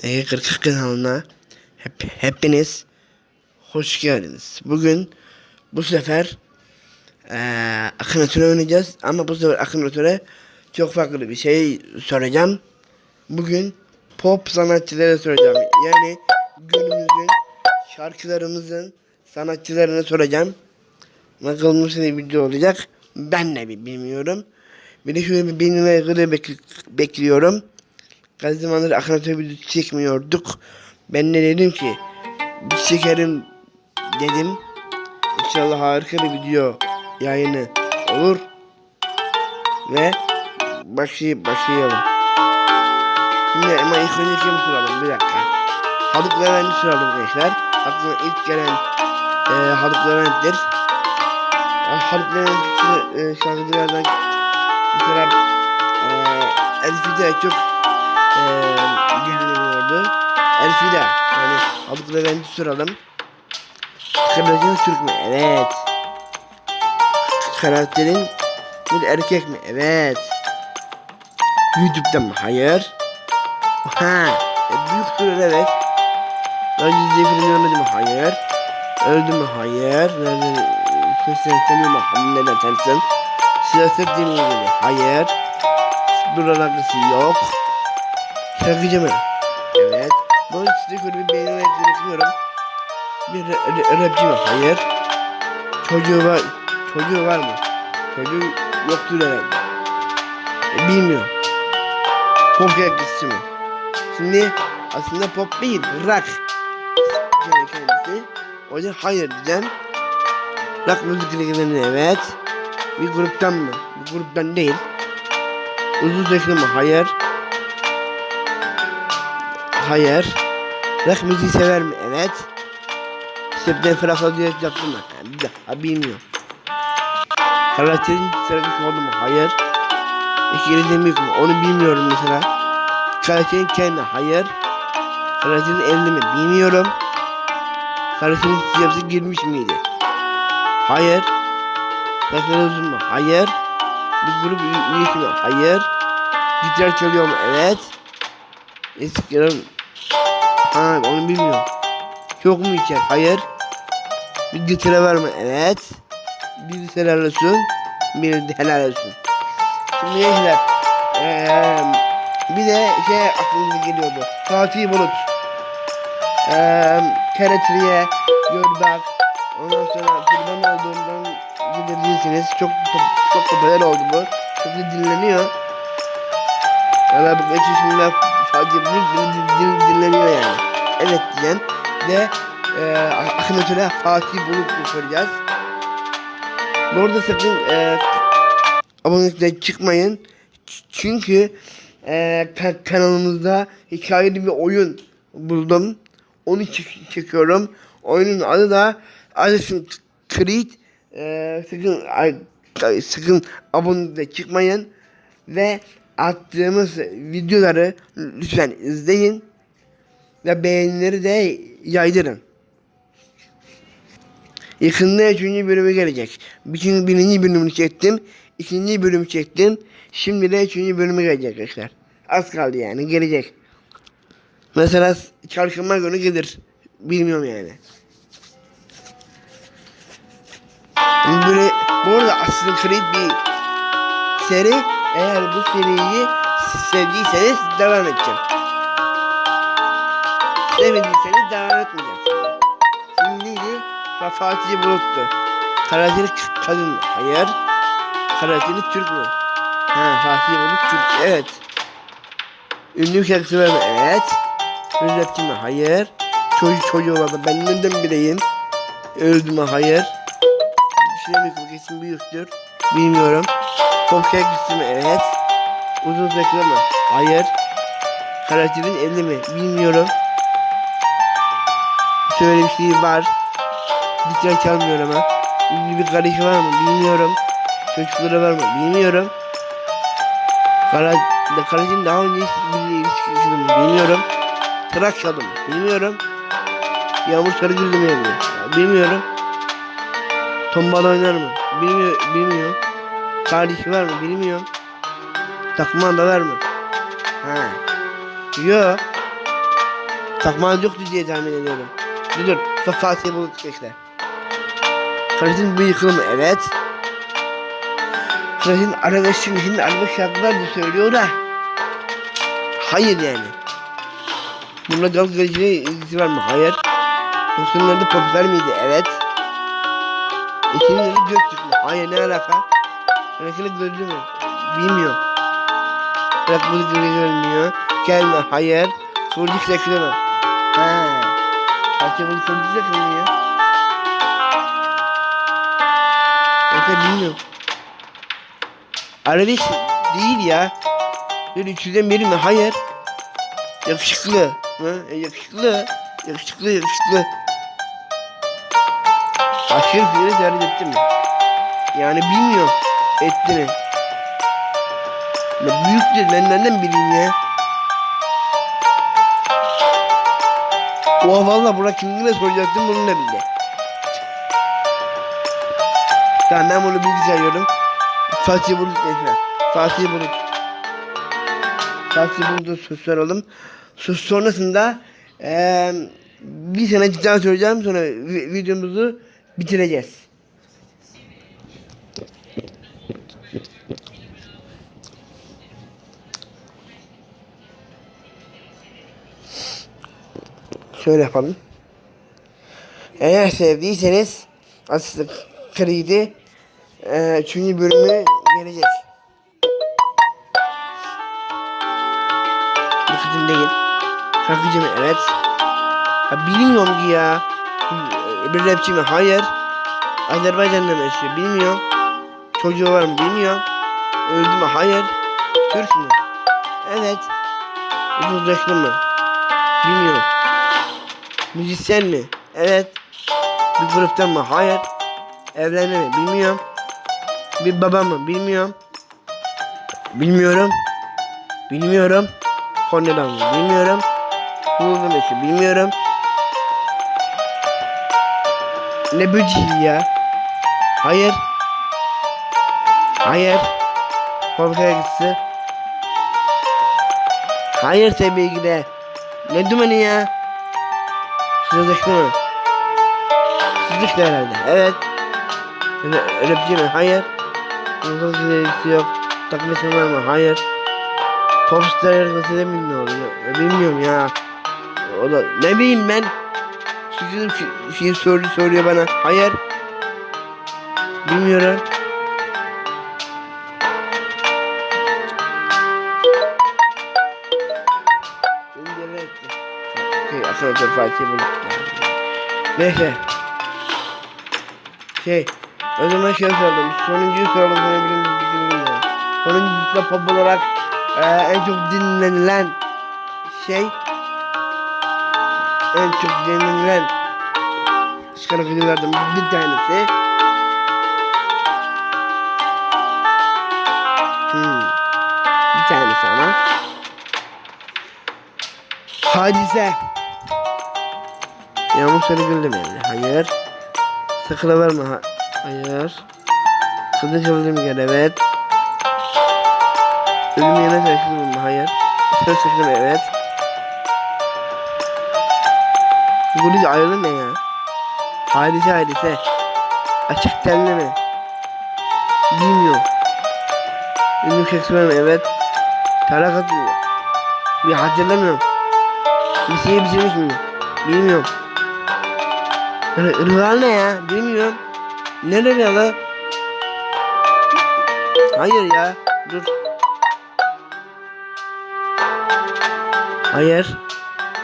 Ege 40 kanalına hep, hepiniz hoş geldiniz. Bugün bu sefer eee Akınatöre oynayacağız ama bu sefer Akınatöre çok farklı bir şey soracağım. Bugün pop sanatçılara soracağım. Yani günümüzün şarkılarımızın sanatçılarına soracağım. Bakalım nasıl bir video olacak. Ben de bi- bilmiyorum. Bir de şöyle bir bin bek- bekliyorum. Kaç zamandır Akınatöre video çekmiyorduk. Ben de dedim ki çekerim dedim. İnşallah harika bir video yayını olur. Ve başlay başlayalım. Şimdi ama ilk önce kim soralım bir dakika. Haluk Levent'i soralım gençler. Aklıma ilk gelen e, Haluk Levent'tir. E, Haluk Levent e, şarkıcılardan mesela e, Elfide çok e, dinleniyordu. Elfida yani Haluk Levent'i soralım. Karakterin Türk mü? Evet. Karakterin bir erkek mi? Evet. YouTube'da mı? Hayır. Ha. E, büyük süre evet. Önce diye film görmedi mi? Hayır. Öldü mü? Hayır. Nerede? Seslenmiyor mu? Neden tersin? Siyaset dinliyor mu? Hayır. Alakası yok. Şarkıcı mı? Evet. Bu size şöyle bir beğenerek bekliyorum. Bir ra- ra- rapçi mi? Hayır. Çocuğu var. Çocuğu var mı? Çocuğu yoktur herhalde. E, bilmiyorum. Pop şarkıcısı mı? Şimdi aslında pop değil, rock. Yani kendisi. O yüzden hayır diyeceğim. Rock müzik ilgilenir evet. Bir gruptan mı? Bir gruptan değil. Uzun saçlı mı? Hayır. Hayır. Rock müziği sever mi? Evet. Stephen Fırat'a diye yaptı mı? Ha, bir Ha, bilmiyorum. Karakterin sıradaki oldu mu? Hayır. Demir mi? Onu bilmiyorum mesela. Karakterin kendi hayır. Karakterin evli mi? Bilmiyorum. Karakterin siyasi girmiş miydi? Hayır. Karakterin uzun mu? Hayır. Bir grup üye- üyesi mi? Hayır. Gitar çalıyor mu? Evet. Eskiden Ha onu bilmiyorum. Çok mu içer? Hayır. Bir gitara var mı? Evet. Bir helal olsun. Bir de helal olsun. Şimdi gençler. Eee bir de şey aklımıza geliyordu. Fatih Bulut. Eee TRT'ye gör bak. Ondan sonra kurban olduğumdan gidebilirsiniz. Çok çok popüler oldu bu. Çok da dinleniyor. Valla bu kaç Bulut din- dinleniyor yani. Evet diyen ve e, Akınatöre Fatih Bulut'u soracağız. Bu arada sakın e, abonelikten çıkmayın. Çünkü e, ka- kanalımızda hikayeli bir oyun buldum. Onu çek- çekiyorum. Oyunun adı da Assassin's Creed. E, sakın ay- sakın abonelikten çıkmayın ve attığımız videoları lütfen izleyin ve beğenileri de yaydırın. Yakında üçüncü bölümü gelecek. Bütün birinci bölümünü çektim. ikinci bölümü çektim. Şimdi de üçüncü bölümü gelecek arkadaşlar. Az kaldı yani gelecek. Mesela çarşamba günü gelir. Bilmiyorum yani. Böyle, bu arada aslında Creed bir seri. Eğer bu seriyi sevdiyseniz devam edeceğim. Sevmediyseniz devam etmeyeceğim. Şimdi neydi? Fa- Fatih Bulut'tu. Karateli k- kadın mı? Hayır. Karateli Türk mü? Ha Fatih Bulut Türk. Evet. Ünlü bir var mı? Evet. Rapçi mi? Hayır. Çocuk çocuğu var mı? Ben nereden bileyim? Öldü mü? Hayır. Şey mi? Kesin büyüktür. Bilmiyorum. Pop şarkısı mı? Evet. Uzun mı? Hayır. Karakterin evli mi? Bilmiyorum. Şöyle bir şey var. Gitar çalmıyor ama. Ünlü bir kardeşi var mı? Bilmiyorum. Çocukları var mı? Bilmiyorum. Kara, daha önce hiç ilişki yaşadı mı? Bilmiyorum. Trakyalı mı? Bilmiyorum. Yağmur Sarıgül'de mi evli? Ya, Bilmiyorum. Tombala oynar mı? Bilmiyor, bilmiyorum. Kardeşi var mı? Bilmiyorum. Takma da var mı? Ha. Yo. Takmanız yoktu diye tahmin ediyorum. Dur dur. Fa- Fatih Bulut bekle. Karatin bir yıkılımı evet. Karatin arabesk şimdi, şimdi arabesk şarkılar da söylüyor da. Hayır yani. Bununla dalga geçine ilgisi var mı? Hayır. 90'larda popüler miydi? Evet. 2000'lerde Göktürk mü? Hayır ne alaka? Alakalı gördü mü? Bilmiyorum. Bırak bunu görmüyor. Gelme hayır. Kıvırcık reklamı mı? Ha. Kaçça bunu reklamı mı ya? Yoksa bilmiyorum. Arabesk değil ya. Bir üçüden biri mi? Hayır. Yakışıklı. Hı? E, yakışıklı. Yakışıklı yakışıklı. Aşırı fiyatı ziyaret etti mi? Yani bilmiyorum. Etti mi? Ne büyüktür ben nereden ya? Oha valla Burak kimliğine soracaktım bunu ne bildi? Tamam ben bunu bilgisayarıyorum. Fatih Bulut gençler. Fatih Bulut. Fatih Bulut'u susturalım. Sus sonrasında eee bir tane daha söyleyeceğim sonra vi- videomuzu bitireceğiz. Şöyle yapalım. Eğer sevdiyseniz aslında kredi eee üçüncü bölümü gelecek. Bu kızım değil. Şarkıcı mı? Evet. Ya bilmiyorum ki ya. Bir rapçi mi? Hayır. Azerbaycan'da mı yaşıyor? Bilmiyorum. Çocuğu var mı? Bilmiyorum. Öldü mü? Hayır. Türk mü? Evet. Uzaklı mı? Bilmiyorum. Müzisyen mi? Evet. Bir gruptan mı? Hayır. Evlendi mi? Bilmiyorum. Bir baba mı? Bilmiyorum. Bilmiyorum. Bilmiyorum. Konya'dan mı? Bilmiyorum. Bulundum eşi bilmiyorum. Ne böceği ya? Hayır. Hayır. Korku gitsi. Hayır tabii de. Ne dümeni ya? Sızlıklı mı? Sızlıklı herhalde. Evet. Öyle, öyle bir şey mi? Hayır. Uzun süresi yok. Takması var mı? Hayır. Popstar da mi ne oluyor? Bilmiyorum ya. O da ne bileyim ben. Sizin şey, şey soru soruyor bana. Hayır. Bilmiyorum. Şey, arkadaşlar Fatih bulduk. Neyse. Şey, o zaman şey sordum. Sonuncuyu sordum. Sonra birinci düşündüm ya. Sonuncusu da pop olarak e, en çok dinlenilen şey en çok dinlenilen şarkıcılardan bir tanesi. Hmm. Bir tanesi ama. Hadise. Yağmur seni güldüm yani. Hayır. Sakına var mı? Ha Hayır. Kılıç aldım gel evet. Ölüm yerine çalıştım mı? Hayır. Söz sıktım evet. Kılıç ayrılır ne ya? Hadise hadise. Açık tenli mi? Bilmiyorum. Ünlü mı? Evet. Tarak atıyor. Bir hatırlamıyorum. Liseyi bitirmiş miyim? Bilmiyorum. R Rıval ne ya? Bilmiyorum. Ne Rıvalı? Hayır ya. Dur. Hayır.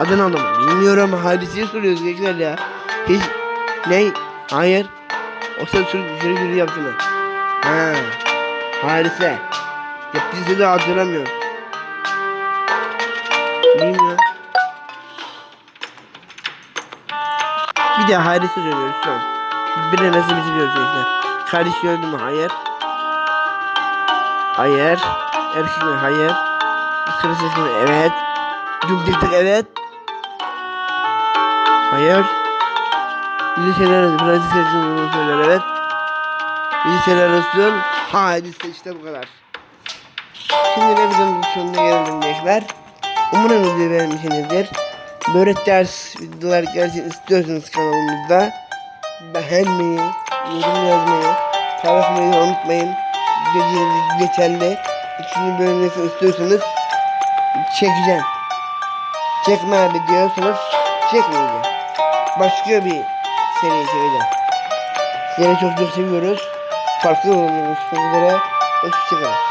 Adını aldım. Bilmiyorum. Hadiseyi soruyoruz gençler ya. Hiç. Ne? Hayır. O sen sürü sürü sürü yaptı mı? Ha. Hadise. Yaptıysa da hatırlamıyorum. Bilmiyorum. Bir de Haris'i söylüyoruz şu an. Bir de nasıl bitiriyoruz işte. Kardeş gördü mü? Hayır. Hayır. Erkek mi? Hayır. Sıra sesi mi? Evet. Tık evet. Hayır. Liseler arası Fransız sesini söyler evet. Liseler arası hadise işte bu kadar. Şimdi de videonun sonuna geldim gençler. Umarım videoyu beğenmişsinizdir. Böyle ders videolar gelsin istiyorsanız kanalımızda beğenmeyi, yorum yazmayı, paylaşmayı unutmayın. Dediğiniz geçerli. İkinci bölümünü istiyorsanız çekeceğim. Çekme abi diyorsanız çekmeyeceğim. Başka bir seri çekeceğim. Sizleri çok çok seviyoruz. Farklı yorumlarınız üzere. Hoşçakalın.